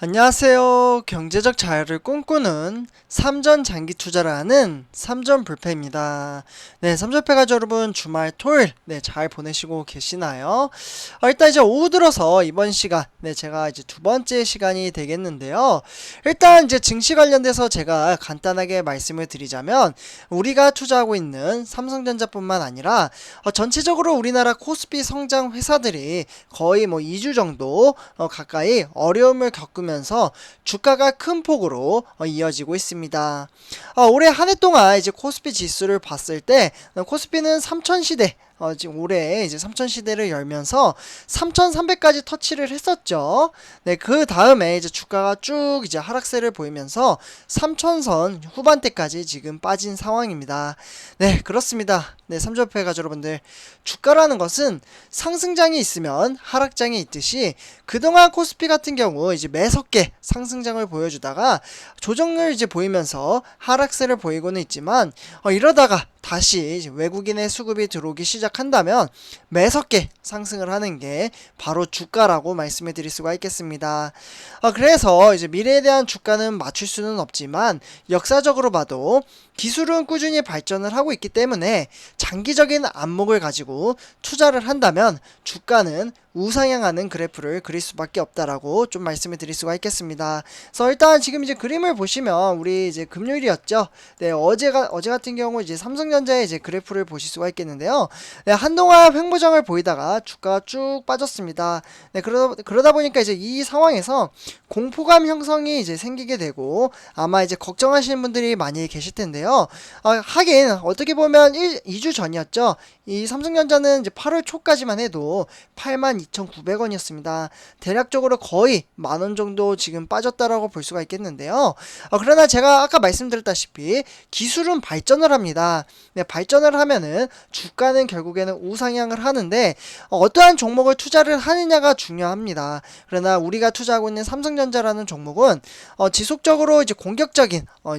안녕하세요. 경제적 자유를 꿈꾸는 삼전 장기 투자를 하는 삼전 불패입니다. 네, 삼전패 가족 여러분 주말 토요일 네, 잘 보내시고 계시나요? 어, 일단 이제 오후 들어서 이번 시간 네, 제가 이제 두 번째 시간이 되겠는데요. 일단 이제 증시 관련돼서 제가 간단하게 말씀을 드리자면 우리가 투자하고 있는 삼성전자뿐만 아니라 어, 전체적으로 우리나라 코스피 성장 회사들이 거의 뭐 2주 정도 어, 가까이 어려움을 겪 으면서 주가가 큰 폭으로 어, 이어지고 있습니다. 어, 올해 한 해 동안 이제 코스피 지수를 봤을 때 어, 코스피는 3000 시대 어, 지금 올해 이제 3000 시대를 열면서 3300까지 터치를 했었죠. 네, 그 다음에 이제 주가가 쭉 이제 하락세를 보이면서 3000선 후반대까지 지금 빠진 상황입니다. 네, 그렇습니다. 네, 삼조패 가족 여러분들. 주가라는 것은 상승장이 있으면 하락장이 있듯이 그동안 코스피 같은 경우 이제 매섭게 상승장을 보여주다가 조정을 이제 보이면서 하락세를 보이고는 있지만 어, 이러다가 다시 외국인의 수급이 들어오기 시작한다면 매섭게 상승을 하는 게 바로 주가라고 말씀해 드릴 수가 있겠습니다. 어, 그래서 이제 미래에 대한 주가는 맞출 수는 없지만 역사적으로 봐도 기술은 꾸준히 발전을 하고 있기 때문에 장기적인 안목을 가지고 투자를 한다면 주가는 우상향하는 그래프를 그릴 수밖에 없다라고 좀 말씀을 드릴 수가 있겠습니다. 그래서 일단 지금 이제 그림을 보시면 우리 이제 금요일이었죠. 네, 어제가 어제 같은 경우 이제 삼성전자의 이제 그래프를 보실 수가 있겠는데요. 네, 한동안 횡보장을 보이다가 주가가 쭉 빠졌습니다. 네, 그러다 그러다 보니까 이제 이 상황에서 공포감 형성이 이제 생기게 되고 아마 이제 걱정하시는 분들이 많이 계실 텐데요. 아, 하긴 어떻게 보면 1, 2주 전이었죠. 이 삼성전자는 이제 8월 초까지만 해도 82,900원이었습니다. 대략적으로 거의 만 원 정도 지금 빠졌다라고 볼 수가 있겠는데요. 어, 그러나 제가 아까 말씀드렸다시피 기술은 발전을 합니다. 네, 발전을 하면은 주가는 결국에는 우상향을 하는데 어, 떠한 종목을 투자를 하느냐가 중요합니다. 그러나 우리가 투자하고 있는 삼성전자라는 종목은 어, 지속적으로 이제 공격적인 어,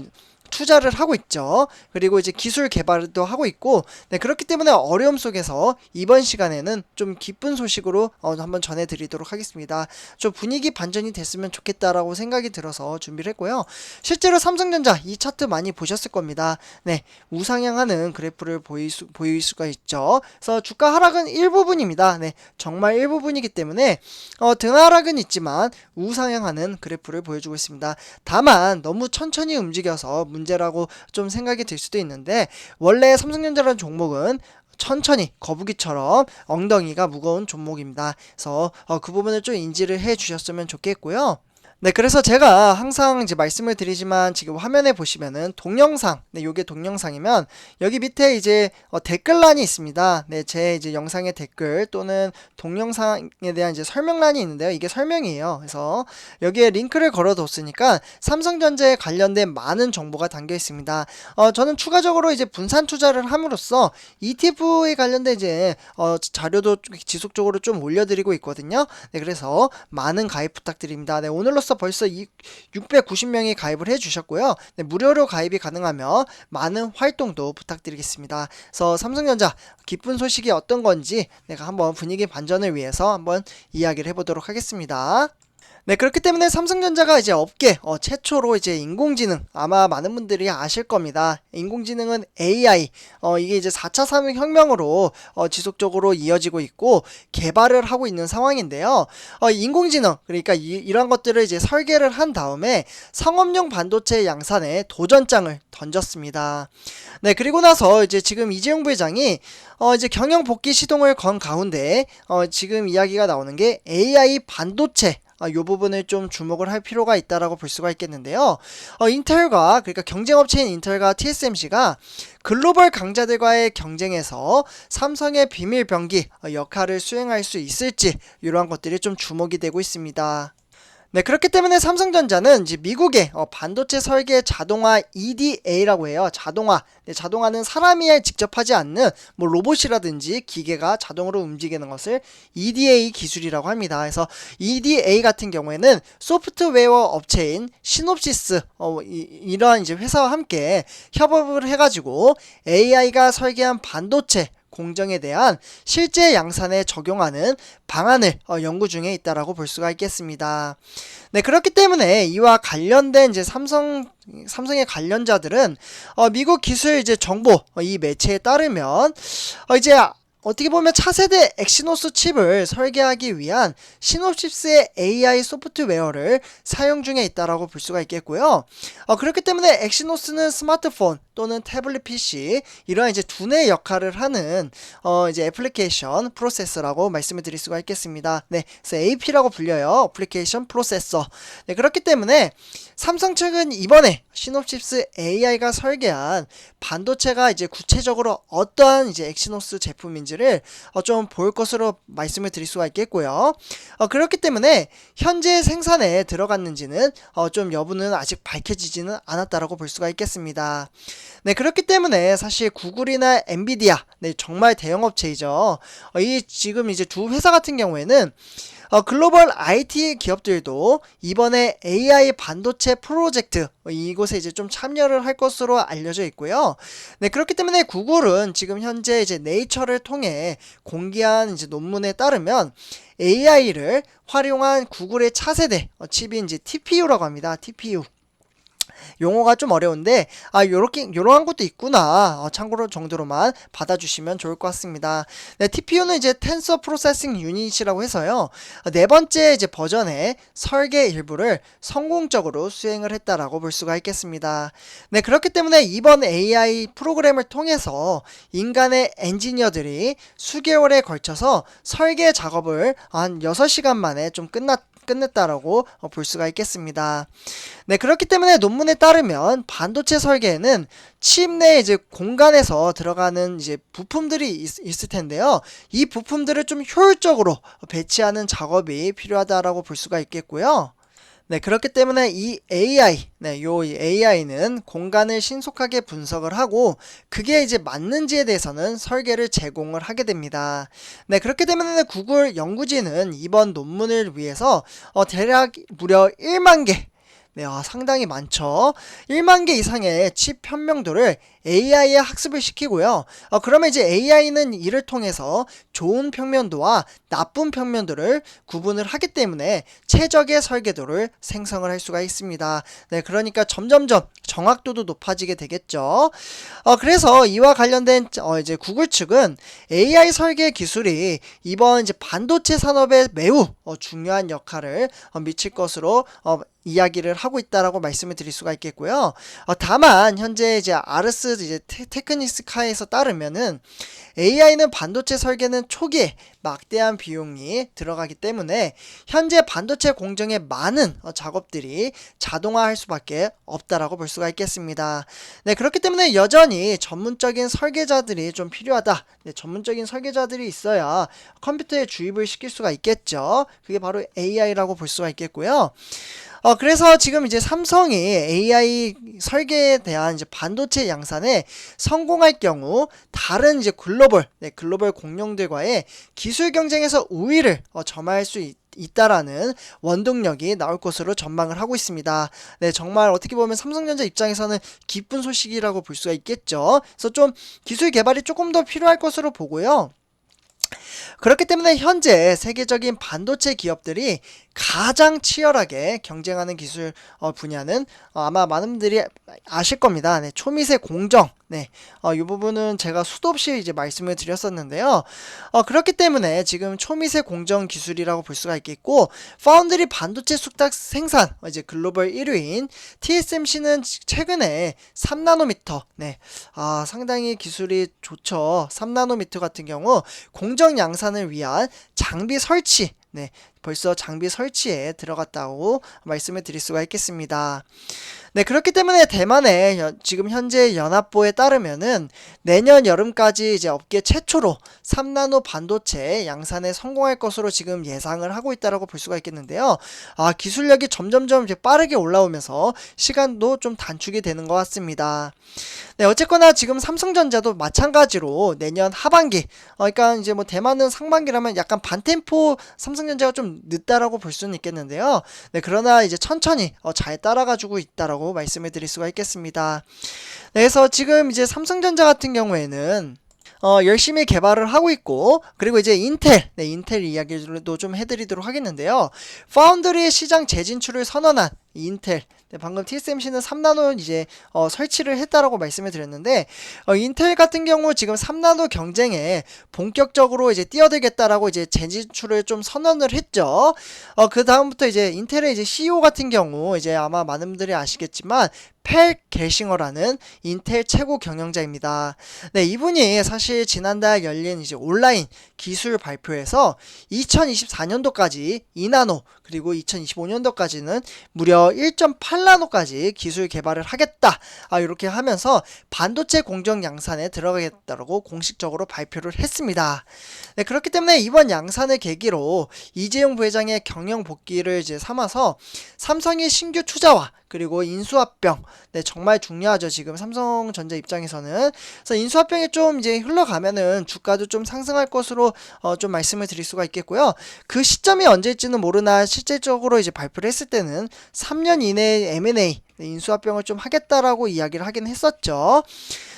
투자를 하고 있죠. 그리고 이제 기술 개발도 하고 있고, 네, 그렇기 때문에 어려움 속에서 이번 시간에는 좀 기쁜 소식으로 어, 한번 전해드리도록 하겠습니다. 좀 분위기 반전이 됐으면 좋겠다라고 생각이 들어서 준비를 했고요. 실제로 삼성전자 이 차트 많이 보셨을 겁니다. 네, 우상향하는 그래프를 보일, 수, 보일 수가 있죠. 그래서 주가 하락은 일부분입니다. 네, 정말 일부분이기 때문에 어, 등하락은 있지만 우상향하는 그래프를 보여주고 있습니다. 다만 너무 천천히 움직여서 문제라고 좀 생각이 들 수도 있는데 원래 삼성전자라는 종목은 천천히 거북이처럼 엉덩이가 무거운 종목입니다. 그래서 어, 그 부분을 좀 인지를 해 주셨으면 좋겠고요. 네, 그래서 제가 항상 이제 말씀을 드리지만 지금 화면에 보시면은 동영상, 네, 요게 동영상이면 여기 밑에 이제 어, 댓글란이 있습니다. 네, 제 이제 영상의 댓글 또는 동영상에 대한 이제 설명란이 있는데요. 이게 설명이에요. 그래서 여기에 링크를 걸어뒀으니까 삼성전자에 관련된 많은 정보가 담겨 있습니다. 어, 저는 추가적으로 이제 분산 투자를 함으로써 ETF에 관련된 이제 어, 자료도 지속적으로 좀 올려드리고 있거든요. 네, 그래서 많은 가입 부탁드립니다. 네, 오늘로써 벌써 690명이 가입을 해주셨고요. 네, 무료로 가입이 가능하며 많은 활동도 부탁드리겠습니다. 그래서 삼성전자 기쁜 소식이 어떤 건지 내가 한번 분위기 반전을 위해서 한번 이야기를 해보도록 하겠습니다. 네, 그렇기 때문에 삼성전자가 이제 업계 어, 최초로 이제 인공지능 아마 많은 분들이 아실 겁니다. 인공지능은 AI 어, 이게 이제 4차 산업혁명으로 어, 지속적으로 이어지고 있고 개발을 하고 있는 상황인데요. 어, 인공지능 그러니까 이, 이런 것들을 이제 설계를 한 다음에 상업용 반도체 양산에 도전장을 던졌습니다. 네, 그리고 나서 이제 지금 이재용 부회장이 어, 이제 경영 복귀 시동을 건 가운데 어, 지금 이야기가 나오는 게 AI 반도체 아, 요 부분을 좀 주목을 할 필요가 있다라고 볼 수가 있겠는데요. 어, 인텔과 그러니까 경쟁업체인 인텔과 TSMC가 글로벌 강자들과의 경쟁에서 삼성의 비밀 병기 어, 역할을 수행할 수 있을지 이러한 것들이 좀 주목이 되고 있습니다. 네, 그렇기 때문에 삼성전자는 이제 미국의 어, 반도체 설계 자동화 EDA라고 해요. 자동화. 네, 자동화는 사람이 직접 하지 않는 뭐 로봇이라든지 기계가 자동으로 움직이는 것을 EDA 기술이라고 합니다. 그래서 EDA 같은 경우에는 소프트웨어 업체인 시놉시스 어, 이, 러한 이제 회사와 함께 협업을 해가지고 AI가 설계한 반도체 공정에 대한 실제 양산에 적용하는 방안을 어, 연구 중에 있다라고 볼 수가 있겠습니다. 네, 그렇기 때문에 이와 관련된 이제 삼성 삼성의 관련자들은 어, 미국 기술 이제 정보 어, 이 매체에 따르면 어, 이제 어떻게 보면 차세대 엑시노스 칩을 설계하기 위한 시놉시스의 AI 소프트웨어를 사용 중에 있다라고 볼 수가 있겠고요. 어, 그렇기 때문에 엑시노스는 스마트폰 또는 태블릿 PC 이러한 이제 두뇌 역할을 하는 어, 이제 애플리케이션 프로세서라고 말씀을 드릴 수가 있겠습니다. 네, 그래서 AP라고 불려요. 애플리케이션 프로세서. 네, 그렇기 때문에 삼성 측은 이번에 시놉시스 AI가 설계한 반도체가 이제 구체적으로 어떠한 이제 엑시노스 제품인지를 어, 좀 볼 것으로 말씀을 드릴 수가 있겠고요. 어, 그렇기 때문에 현재 생산에 들어갔는지는 어, 좀 여부는 아직 밝혀지지는 않았다라고 볼 수가 있겠습니다. 네, 그렇기 때문에 사실 구글이나 엔비디아, 네, 정말 대형 업체이죠. 어, 이 지금 이제 두 회사 같은 경우에는 어, 글로벌 IT 기업들도 이번에 AI 반도체 프로젝트 어, 이곳에 이제 좀 참여를 할 것으로 알려져 있고요. 네, 그렇기 때문에 구글은 지금 현재 이제 네이처를 통해 공개한 이제 논문에 따르면 AI를 활용한 구글의 차세대 어, 칩이 이제 TPU라고 합니다. TPU. 용어가 좀 어려운데 아 요렇게 요러한 것도 있구나 어, 참고로 정도로만 받아주시면 좋을 것 같습니다. 네, TPU는 이제 텐서 프로세싱 유닛이라고 해서요 어, 네 번째 이제 버전의 설계 일부를 성공적으로 수행을 했다라고 볼 수가 있겠습니다. 네 그렇기 때문에 이번 AI 프로그램을 통해서 인간의 엔지니어들이 수개월에 걸쳐서 설계 작업을 한 6시간 만에 좀 끝났 끝냈다라고 어, 볼 수가 있겠습니다. 네, 그렇기 때문에 논문에 따르면 반도체 설계에는 칩 내 이제 공간에서 들어가는 이제 부품들이 있, 있을 텐데요. 이 부품들을 좀 효율적으로 배치하는 작업이 필요하다라고 볼 수가 있겠고요. 네, 그렇기 때문에 이 AI, 네, 요 AI는 공간을 신속하게 분석을 하고 그게 이제 맞는지에 대해서는 설계를 제공을 하게 됩니다. 네, 그렇기 때문에 구글 연구진은 이번 논문을 위해서 어, 대략 무려 1만 개 네, 아, 상당히 많죠. 1만 개 이상의 칩 편명도를 AI에 학습을 시키고요. 어, 그러면 이제 AI는 이를 통해서 좋은 평면도와 나쁜 평면도를 구분을 하기 때문에 최적의 설계도를 생성을 할 수가 있습니다. 네, 그러니까 점점점 정확도도 높아지게 되겠죠. 어, 그래서 이와 관련된 어, 이제 구글 측은 AI 설계 기술이 이번 이제 반도체 산업에 매우 어, 중요한 역할을 어, 미칠 것으로 어, 이야기를 하고 있다라고 말씀을 드릴 수가 있겠고요. 어, 다만 현재 이제 아르스 이제 테, 테크니스카에서 따르면은 AI는 반도체 설계는 초기에 막대한 비용이 들어가기 때문에 현재 반도체 공정의 많은 어, 작업들이 자동화할 수밖에 없다라고 볼 수가 있겠습니다. 네, 그렇기 때문에 여전히 전문적인 설계자들이 좀 필요하다. 네, 전문적인 설계자들이 있어야 컴퓨터에 주입을 시킬 수가 있겠죠. 그게 바로 AI라고 볼 수가 있겠고요. 어, 그래서 지금 이제 삼성이 AI 설계에 대한 이제 반도체 양산에 성공할 경우 다른 이제 글로벌, 네, 글로벌 공룡들과의 기술 경쟁에서 우위를 어, 점할 수 있, 있다라는 원동력이 나올 것으로 전망을 하고 있습니다. 네, 정말 어떻게 보면 삼성전자 입장에서는 기쁜 소식이라고 볼 수가 있겠죠. 그래서 좀 기술 개발이 조금 더 필요할 것으로 보고요. 그렇기 때문에 현재 세계적인 반도체 기업들이 가장 치열하게 경쟁하는 기술 어, 분야는 어, 아마 많은 분들이 아실 겁니다. 네, 초미세 공정. 네, 어, 이 부분은 제가 수도 없이 이제 말씀을 드렸었는데요. 어, 그렇기 때문에 지금 초미세 공정 기술이라고 볼 수가 있겠고, 파운드리 반도체 숙달 생산 어, 이제 글로벌 1위인 TSMC는 최근에 3나노미터, 네, 아 상당히 기술이 좋죠. 3나노미터 같은 경우 공정 양산을 위한 장비 설치, 네, 벌써 장비 설치에 들어갔다고 말씀을 드릴 수가 있겠습니다. 네, 그렇기 때문에 대만의 여, 지금 현재 연합보에 따르면은 내년 여름까지 이제 업계 최초로 3나노 반도체 양산에 성공할 것으로 지금 예상을 하고 있다라고 볼 수가 있겠는데요. 아, 기술력이 점점점 이제 빠르게 올라오면서 시간도 좀 단축이 되는 것 같습니다. 네, 어쨌거나 지금 삼성전자도 마찬가지로 내년 하반기, 어, 그러니까 이제 뭐 대만은 상반기라면 약간 반템포 삼성전자가 좀 늦다라고 볼 수는 있겠는데요. 네, 그러나 이제 천천히 어, 잘 따라가지고 있다라고 말씀을 드릴 수가 있겠습니다. 네, 그래서 지금 이제 삼성전자 같은 경우에는 어, 열심히 개발을 하고 있고 그리고 이제 인텔, 네, 인텔 이야기도 좀 해드리도록 하겠는데요. 파운드리 시장 재진출을 선언한 인텔. 네, 방금 TSMC는 3나노 이제 어, 설치를 했다라고 말씀을 드렸는데 어, 인텔 같은 경우 지금 3나노 경쟁에 본격적으로 이제 뛰어들겠다라고 이제 재진출을 좀 선언을 했죠. 어, 그 다음부터 이제 인텔의 이제 CEO 같은 경우 이제 아마 많은 분들이 아시겠지만 펠 게싱어라는 인텔 최고 경영자입니다. 네, 이분이 사실 지난달 열린 이제 온라인 기술 발표에서 2024년도까지 2나노 그리고 2025년도까지는 무려 1.8나노까지 기술 개발을 하겠다. 아, 이렇게 하면서 반도체 공정 양산에 들어가겠다라고 공식적으로 발표를 했습니다. 네, 그렇기 때문에 이번 양산을 계기로 이재용 부회장의 경영 복귀를 이제 삼아서 삼성의 신규 투자와 그리고 인수합병 네 정말 중요하죠 지금 삼성전자 입장에서는 그래서 인수합병이 좀 이제 흘러가면은 주가도 좀 상승할 것으로 어, 좀 말씀을 드릴 수가 있겠고요 그 시점이 언제일지는 모르나 실질적으로 이제 발표를 했을 때는 3년 이내에 M&A 네, 인수합병을 좀 하겠다라고 이야기를 하긴 했었죠.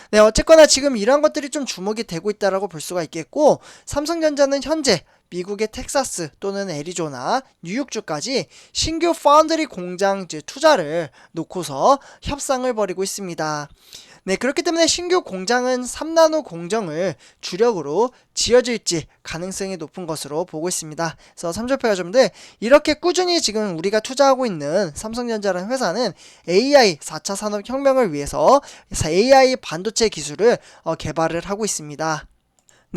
네, 어쨌거나 지금 이러한 것들이 좀 주목이 되고 있다라고 볼 수가 있겠고, 삼성전자는 현재 미국의 텍사스 또는 애리조나, 뉴욕주까지 신규 파운드리 공장 투자를 놓고서 협상을 벌이고 있습니다. 네, 그렇기 때문에 신규 공장은 3나노 공정을 주력으로 지어질지 가능성이 높은 것으로 보고 있습니다. 그래서 삼조표 가점들 이렇게 꾸준히 지금 우리가 투자하고 있는 삼성전자라는 회사는 AI 4차 산업 혁명을 위해서 AI 반도체 기술을 어, 개발을 하고 있습니다.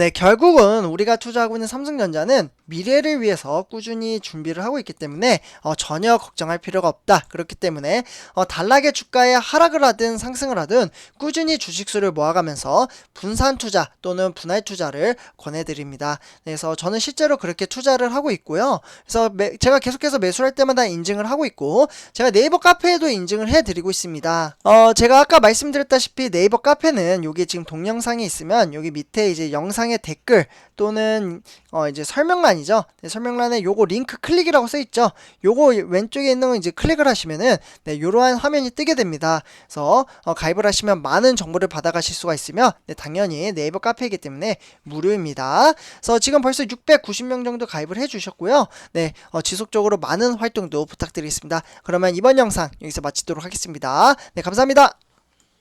네, 결국은 우리가 투자하고 있는 삼성전자는 미래를 위해서 꾸준히 준비를 하고 있기 때문에 어, 전혀 걱정할 필요가 없다. 그렇기 때문에 어, 단락의 주가에 하락을 하든 상승을 하든 꾸준히 주식수를 모아가면서 분산 투자 또는 분할 투자를 권해드립니다. 그래서 저는 실제로 그렇게 투자를 하고 있고요. 그래서 매, 제가 계속해서 매수할 때마다 인증을 하고 있고 제가 네이버 카페에도 인증을 해드리고 있습니다. 어, 제가 아까 말씀드렸다시피 네이버 카페는 여기 지금 동영상이 있으면 여기 밑에 이제 영상 의 댓글 또는 어, 이제 설명란이죠. 네, 설명란에 요거 링크 클릭이라고 써 있죠. 요거 왼쪽에 있는 거 이제 클릭을 하시면은 네, 요러한 화면이 뜨게 됩니다. 그래서 어, 가입을 하시면 많은 정보를 받아가실 수가 있으며 네, 당연히 네이버 카페이기 때문에 무료입니다. 그래서 지금 벌써 690명 정도 가입을 해주셨고요. 네, 어, 지속적으로 많은 활동도 부탁드리겠습니다. 그러면 이번 영상 여기서 마치도록 하겠습니다. 네, 감사합니다.